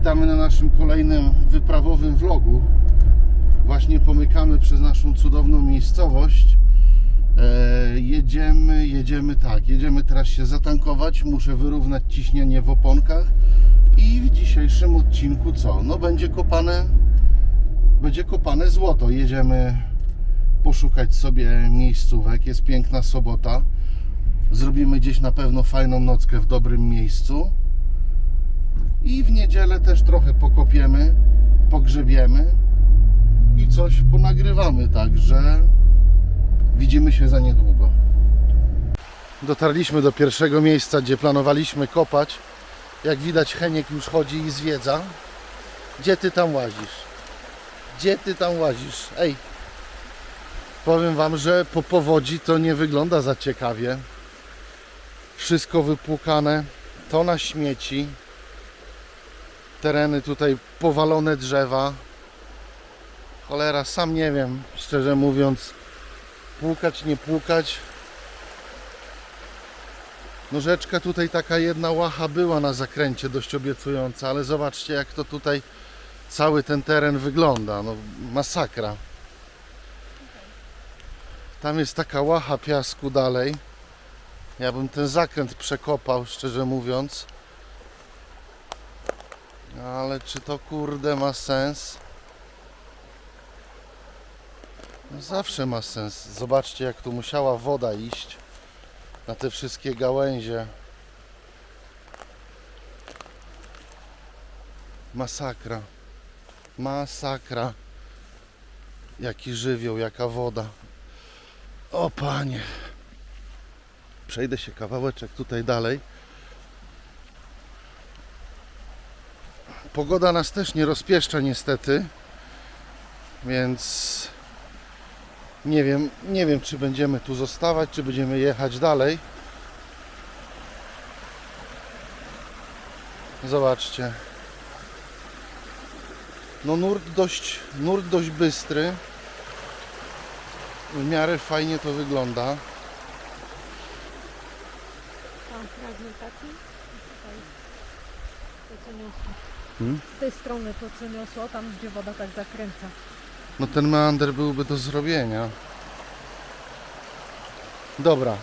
Witamy na naszym kolejnym wyprawowym vlogu. Właśnie pomykamy przez naszą cudowną miejscowość. E, jedziemy, jedziemy tak, jedziemy teraz się zatankować. Muszę wyrównać ciśnienie w oponkach. I w dzisiejszym odcinku co? No będzie kopane, będzie kopane złoto. Jedziemy poszukać sobie miejscówek. Jest piękna sobota. Zrobimy gdzieś na pewno fajną nockę w dobrym miejscu. I w niedzielę też trochę pokopiemy, pogrzebiemy i coś ponagrywamy, także widzimy się za niedługo. Dotarliśmy do pierwszego miejsca, gdzie planowaliśmy kopać. Jak widać Heniek już chodzi i zwiedza. Gdzie ty tam łazisz? Gdzie ty tam łazisz? Ej, powiem wam, że po powodzi to nie wygląda za ciekawie. Wszystko wypłukane, to na śmieci tereny tutaj powalone drzewa. Cholera, sam nie wiem, szczerze mówiąc, płukać, nie płukać. No rzeczka tutaj taka jedna łacha była na zakręcie dość obiecująca, ale zobaczcie jak to tutaj cały ten teren wygląda. No masakra. Tam jest taka łacha piasku dalej. Ja bym ten zakręt przekopał, szczerze mówiąc. Ale czy to kurde ma sens? No zawsze ma sens. Zobaczcie jak tu musiała woda iść na te wszystkie gałęzie. Masakra. Masakra. Jaki żywioł, jaka woda. O panie. Przejdę się kawałeczek tutaj dalej. Pogoda nas też nie rozpieszcza niestety, więc nie wiem, nie wiem czy będziemy tu zostawać, czy będziemy jechać dalej. Zobaczcie. No nurt dość, nurt dość bystry. W miarę fajnie to wygląda. Tam fragment taki. Tutaj to co. Hmm? Z tej strony to co niosło, tam gdzie woda tak zakręca. No ten meander byłby do zrobienia. Dobra.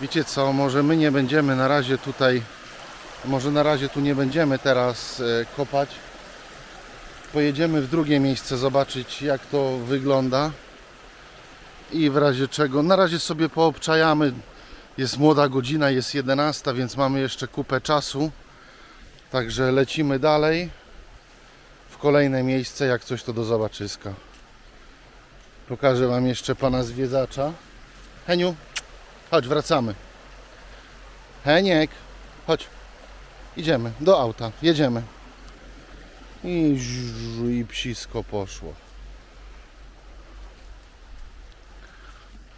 Wiecie co, może my nie będziemy na razie tutaj, może na razie tu nie będziemy teraz e, kopać. Pojedziemy w drugie miejsce zobaczyć jak to wygląda. I w razie czego, na razie sobie poobczajamy. Jest młoda godzina, jest 11, więc mamy jeszcze kupę czasu. Także lecimy dalej w kolejne miejsce, jak coś to do zobaczyska. Pokażę Wam jeszcze pana zwiedzacza. Heniu, chodź, wracamy. Heniek, chodź. Idziemy do auta, jedziemy. I, żu- i psisko poszło.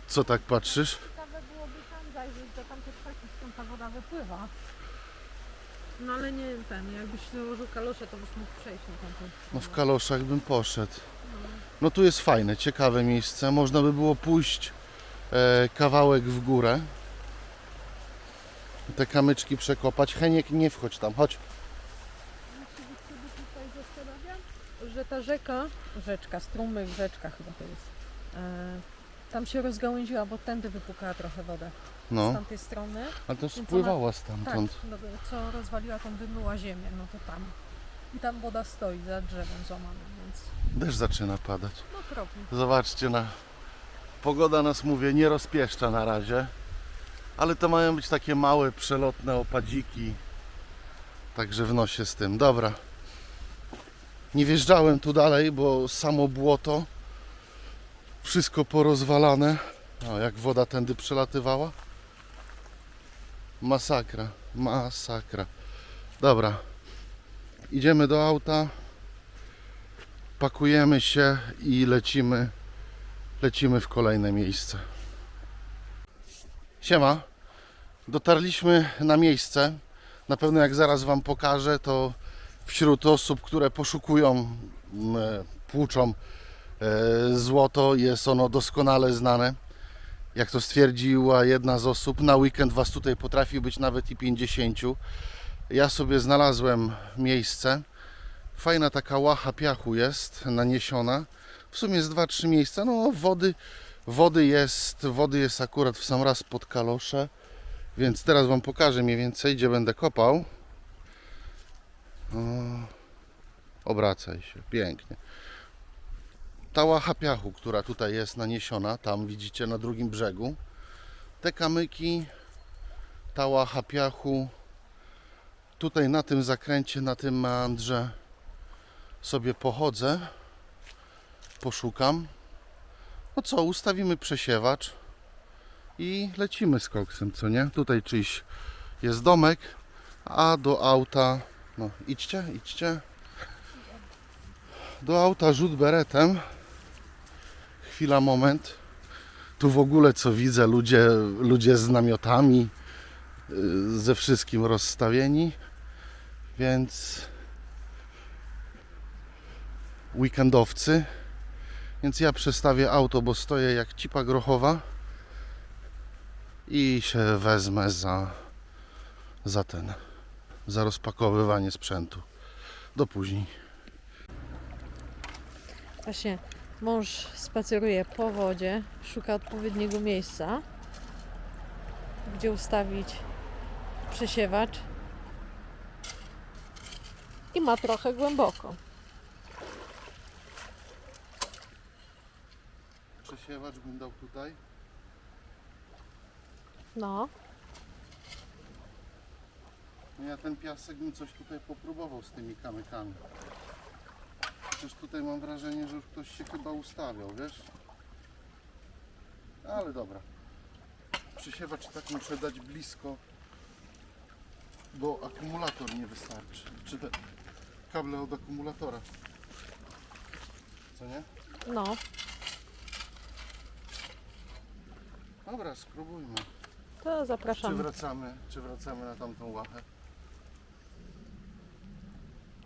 Co tak patrzysz? Ciekawe byłoby tam zajrzeć do tamtych krzaki, skąd ta woda wypływa. No ale nie ten, jakbyś założył kalosze, to byś mógł przejść na tamtą. No w kaloszach bym poszedł. No tu jest fajne, ciekawe miejsce. Można by było pójść e, kawałek w górę. Te kamyczki przekopać. Heniek, nie wchodź tam, chodź. tutaj zastanawiam, że ta rzeka, rzeczka, strumyk, rzeczka chyba to jest, e, tam się rozgałęziła, bo tędy wypukała trochę wodę. Z No, tamtej strony. a to Więc spływała Tak, stamtąd. no, co rozwaliła tą wymyła ziemię, no to tam. I tam woda stoi za drzewem złamanym, więc Deszcz zaczyna padać. no kropli. Zobaczcie na... Pogoda nas, mówię, nie rozpieszcza na razie. Ale to mają być takie małe, przelotne opadziki. Także w nosie z tym. Dobra. Nie wjeżdżałem tu dalej, bo samo błoto. Wszystko porozwalane. O, jak woda tędy przelatywała. Masakra. Masakra. Dobra. Idziemy do auta. Pakujemy się i lecimy lecimy w kolejne miejsce. Siema. Dotarliśmy na miejsce. Na pewno jak zaraz Wam pokażę, to wśród osób, które poszukują, e, płuczą e, złoto, jest ono doskonale znane. Jak to stwierdziła jedna z osób, na weekend Was tutaj potrafi być nawet i 50. Ja sobie znalazłem miejsce. Fajna taka łacha piachu jest naniesiona. W sumie jest 2-3 miejsca. No wody, wody jest, wody jest akurat w sam raz pod kalosze. Więc teraz Wam pokażę mniej więcej, gdzie będę kopał. O, obracaj się, pięknie. Ta łacha piachu, która tutaj jest naniesiona, tam widzicie na drugim brzegu. Te kamyki, ta łacha piachu, tutaj na tym zakręcie, na tym meandrze sobie pochodzę, poszukam. No co, ustawimy przesiewacz i lecimy z koksem, co nie? Tutaj czyjś jest domek, a do auta, no idźcie, idźcie. Do auta rzut beretem. Chwila, moment. Tu w ogóle co widzę, ludzie, ludzie z namiotami, y, ze wszystkim rozstawieni, więc weekendowcy. Więc ja przestawię auto, bo stoję jak cipa grochowa i się wezmę za, za ten, za rozpakowywanie sprzętu. Do później. Właśnie mąż spaceruje po wodzie, szuka odpowiedniego miejsca, gdzie ustawić przesiewacz i ma trochę głęboko. Przesiewacz bym dał tutaj. No, No ja ten piasek bym coś tutaj popróbował z tymi kamykami. Przecież tutaj mam wrażenie, że już ktoś się chyba ustawiał, wiesz? Ale dobra. Przesiewacz tak muszę dać blisko, bo akumulator nie wystarczy. Czy te kable od akumulatora. Co nie? no, Dobra, spróbujmy. to Czy zapraszamy. wracamy, czy wracamy na tamtą łachę?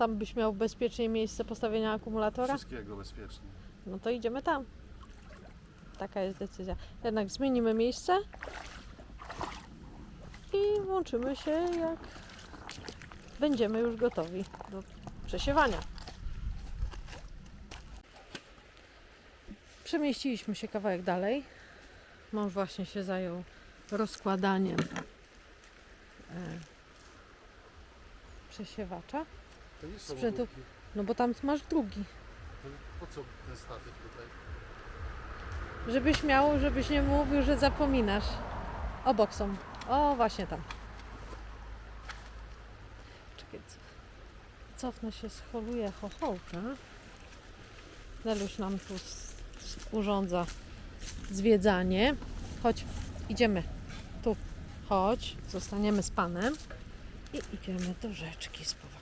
Tam byś miał bezpiecznie miejsce postawienia akumulatora? Wszystkiego bezpiecznie. No to idziemy tam. Taka jest decyzja. Jednak zmienimy miejsce i włączymy się jak będziemy już gotowi do przesiewania. Przemieściliśmy się kawałek dalej. Mąż właśnie się zajął rozkładaniem e, przesiewacza. To nie są Sprzętu-. No bo tam masz drugi. To Po co ten statyw tutaj? Żebyś miał, żebyś nie mówił, że zapominasz. Obok są. O, właśnie tam. Czekaj. co- Cofnę się, scholuję chochołka. Neluś nam tu s- s- urządza zwiedzanie. Chodź, idziemy. Tu. Chodź, zostaniemy z panem i idziemy do rzeczki z powrotem.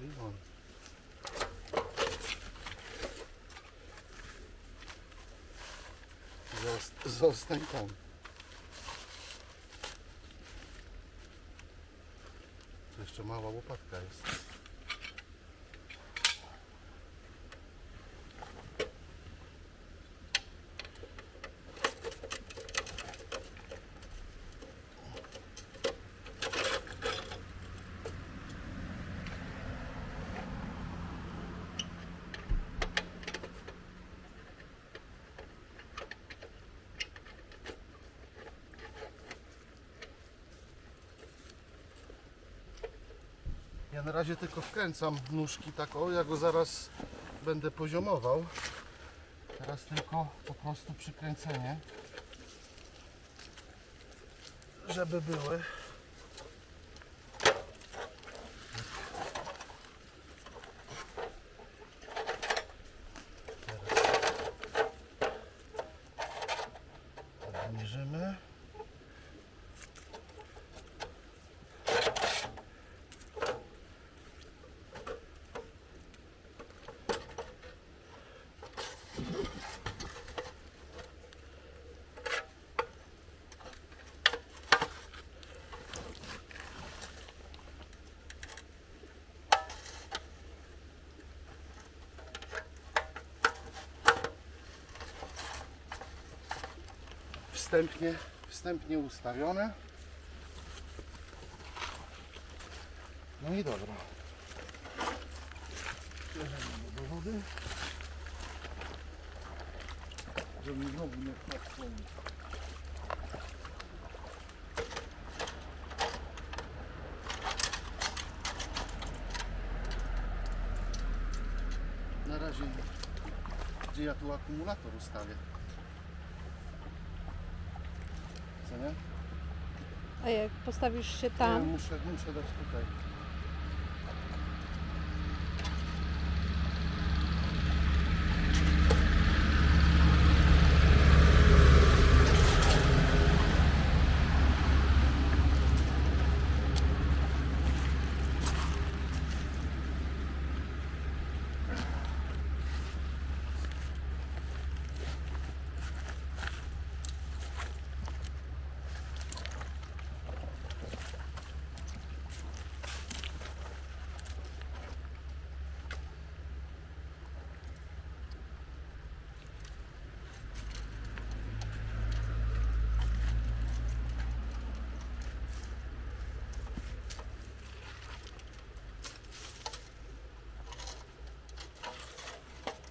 Won. Zost- Zostań tam. Jeszcze mała łopatka jest. Na razie tylko wkręcam nóżki tak o, ja go zaraz będę poziomował. Teraz tylko po prostu przykręcenie. Żeby były. Teraz obniżymy. Wstępnie, wstępnie ustawione. No i dobra. Bierzemy do wody. Żeby znowu nie wpadł. Na razie gdzie ja tu akumulator ustawię. Co nie? A jak postawisz się tam, muszę, muszę dać tutaj.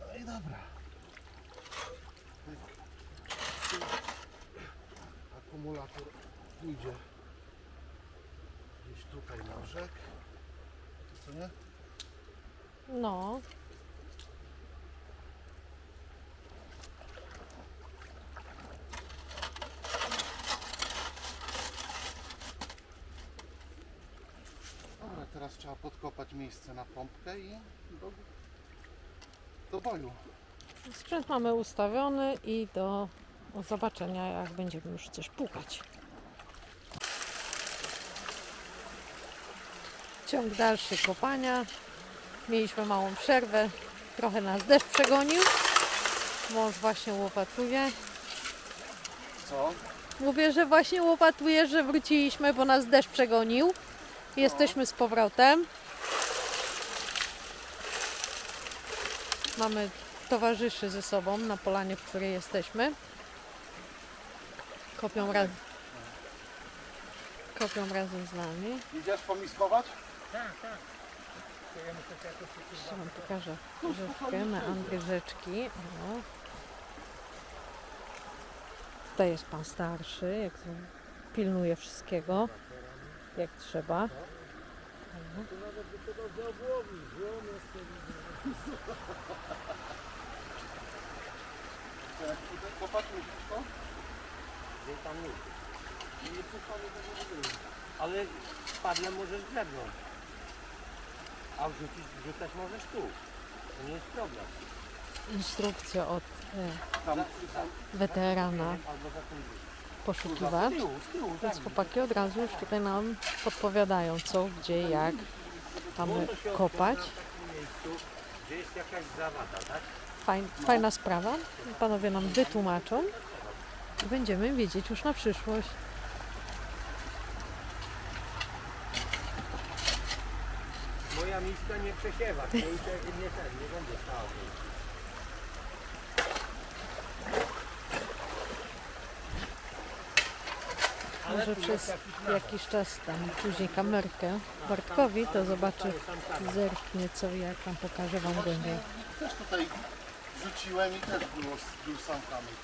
No i dobra. Akumulator pójdzie gdzieś tutaj na rzek. Co nie? no, Dobra, teraz trzeba podkopać miejsce na pompkę i do, do boju. sprzęt mamy ustawiony i do zobaczenia, jak będziemy już coś pukać. Ciąg dalszy kopania. Mieliśmy małą przerwę. Trochę nas deszcz przegonił. Mąż właśnie łopatuje. Co? Mówię, że właśnie łopatuje, że wróciliśmy, bo nas deszcz przegonił. Jesteśmy z powrotem. Mamy towarzyszy ze sobą na polanie, w której jesteśmy. Kopią, raz... Kopią razem z nami. Idziesz pomiskować? Jeszcze Wam pokażę rzeczkę, meandry rzeczki. O. Tutaj jest pan starszy, jak pilnuje wszystkiego, jak trzeba. Jak tutaj kopać musisz to? Gdzie tam nie? Nie puszczamy tego wody. Ale spadle możesz grzebnąć. A wrzucić, wrzucać możesz tu. To nie jest problem. Instrukcja od e, Tam, weterana Albo za tym drzwi. poszukiwacz. Z tyłu, z tyłu. Więc chłopaki od razu już tutaj nam podpowiadają co, gdzie, jak mamy Wolno się kopać. w takim miejscu, gdzie jest jakaś zawada, tak? Fajn, fajna sprawa. Panowie nam wytłumaczą i będziemy wiedzieć już na przyszłość. Moja miska nie przesiewa. To nie ten, nie będzie stała. Może przez jakiś czas tam później kamerkę Bartkowi, to zobaczy, zerknie co jak tam pokażę Wam głębiej. też tutaj rzuciłem i też było, był sam kamyk.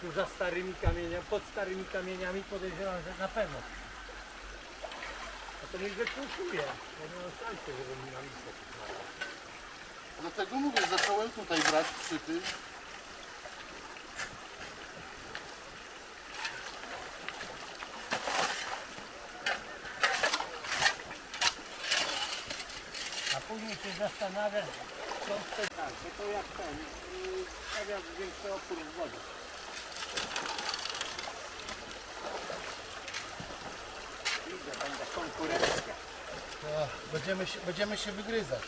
Tu za starymi kamieniami, pod starymi kamieniami podejrzewam, że na pewno. A to niech wypuszczuje. Ja nie mam szansy, żeby mi na misę Dlatego mówię, zacząłem tutaj brać przy tym. A później się zastanawia, co chce tak, to jak ten, yy, stawia większy opór w wodzie. To będziemy, się, będziemy się wygryzać.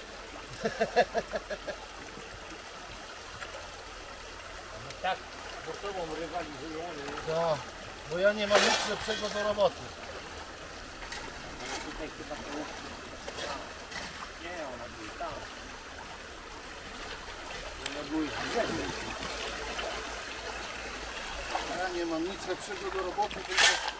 No tak, bo sobą rywalizujemy. No, bo ja nie mam nic lepszego do roboty. Ale tutaj chyba to Nie, ona była tam. Ona była z zewnątrz. Ja nie mam nic lepszego do roboty, tylko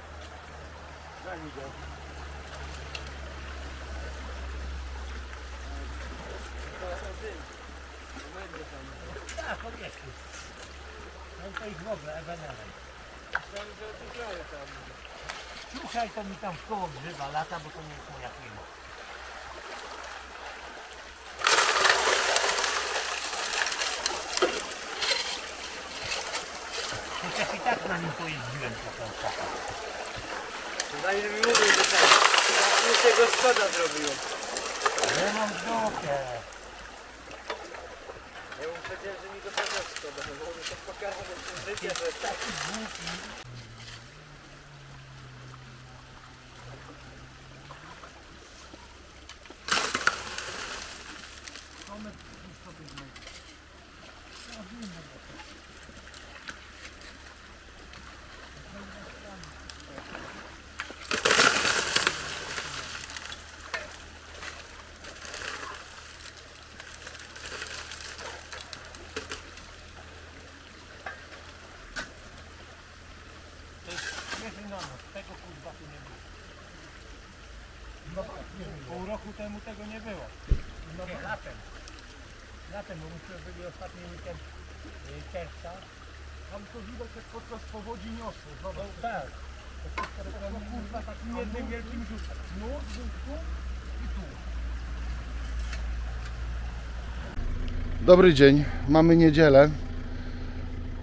Tak, koniecznie. No to ich w ogóle, ewenement. Słuchaj, to mi tam w koło grzyba lata, bo to nie jest moja firma. Chociaż i tak na nim pojeździłem trochę. Daj mi mówił, że tak. Mi się go szkoda zrobiło. Ja mam dupę. Ja mu powiedziałem, że mi go też szkoda, bo on pokazał w tym życiu, że tak. Świeży na nos, tego kurwa tu nie było. No Pół roku temu tego nie było. No nie, latem. Latem, bo myśmy byli ostatni weekend y, czerwca. Tam to widać jak podczas powodzi niosło. No tak. To wszystko no, kurwa takim jednym wielkim rzutem. No, tu i tu. Dobry dzień, mamy niedzielę.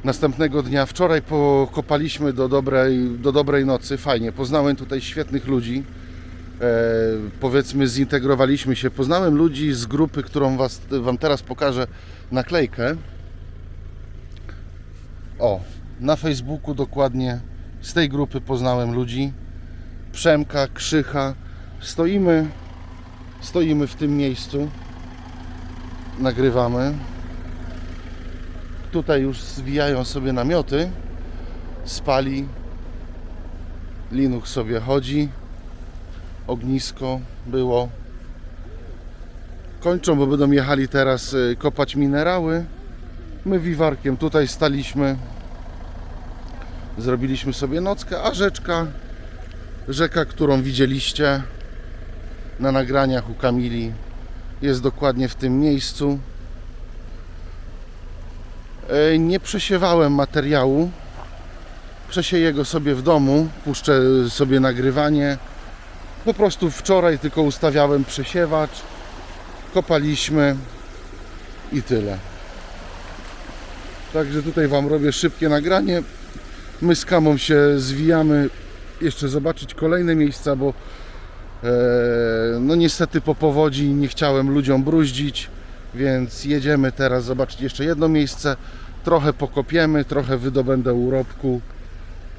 Następnego dnia, wczoraj pokopaliśmy do dobrej, do dobrej nocy, fajnie. Poznałem tutaj świetnych ludzi. E, powiedzmy, zintegrowaliśmy się. Poznałem ludzi z grupy, którą was, Wam teraz pokażę naklejkę. O, na Facebooku dokładnie z tej grupy poznałem ludzi. Przemka, Krzycha. Stoimy, stoimy w tym miejscu. Nagrywamy. Tutaj już zwijają sobie namioty. Spali. Linuch sobie chodzi. Ognisko było. Kończą, bo będą jechali teraz y, kopać minerały. My wiwarkiem tutaj staliśmy. Zrobiliśmy sobie nockę, a rzeczka, rzeka, którą widzieliście na nagraniach u Kamili, jest dokładnie w tym miejscu. E, Nie przesiewałem materiału. Przesieję go sobie w domu, puszczę sobie nagrywanie. Po prostu wczoraj tylko ustawiałem przesiewacz, kopaliśmy i tyle. Także tutaj Wam robię szybkie nagranie. My z Kamą się zwijamy jeszcze zobaczyć kolejne miejsca, bo e, no niestety po powodzi nie chciałem ludziom bruździć, więc jedziemy teraz zobaczyć jeszcze jedno miejsce. Trochę pokopiemy, trochę wydobędę urobku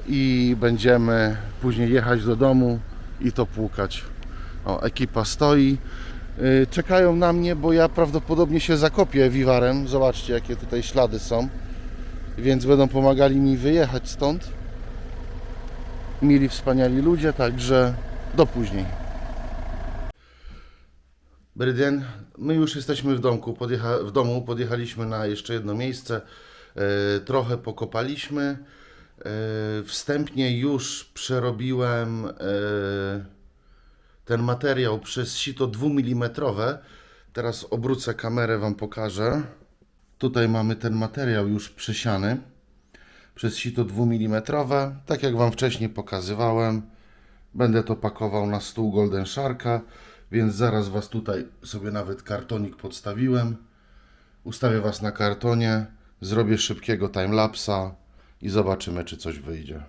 i będziemy później jechać do domu i to płukać. O, ekipa stoi. Y, Czekają na mnie, bo ja prawdopodobnie się zakopię wiwarem. Zobaczcie, jakie tutaj ślady są. Więc będą pomagali mi wyjechać stąd. Mili, wspaniali ludzie, także do później. Bryden, my już jesteśmy w, domku, podjecha- w domu, podjechaliśmy na jeszcze jedno miejsce, e, trochę pokopaliśmy. E, wstępnie już przerobiłem e, ten materiał przez sito 2 mm. Teraz obrócę kamerę, Wam pokażę. Tutaj mamy ten materiał już przesiany przez sito 2 mm. Tak jak Wam wcześniej pokazywałem, będę to pakował na stół Golden Sharka, więc zaraz Was tutaj sobie nawet kartonik podstawiłem. Ustawię Was na kartonie, zrobię szybkiego timelapsa i zobaczymy, czy coś wyjdzie.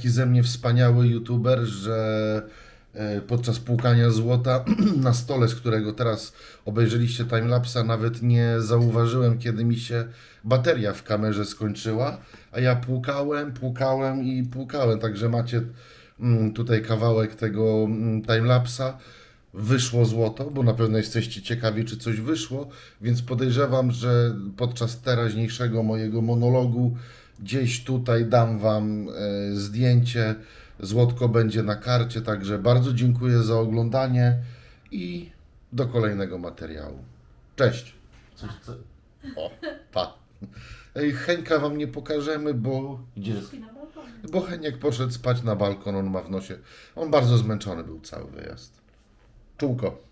Taki ze mnie wspaniały youtuber, że e, podczas płukania złota na stole, z którego teraz obejrzeliście timelapsa, nawet nie zauważyłem, kiedy mi się bateria w kamerze skończyła, a ja płukałem, płukałem i płukałem, także macie mm, tutaj kawałek tego mm, timelapsa. Wyszło złoto, bo na pewno jesteście ciekawi, czy coś wyszło, więc podejrzewam, że podczas teraźniejszego mojego monologu gdzieś tutaj dam Wam e, zdjęcie. Złotko będzie na karcie, także bardzo dziękuję za oglądanie i do kolejnego materiału. Cześć! Coś, co... O, pa! Ej, Henka Wam nie pokażemy, bo... Gdzie jest? Bo Heniek poszedł spać na balkon, on ma w nosie. On bardzo zmęczony był cały wyjazd. Czółko.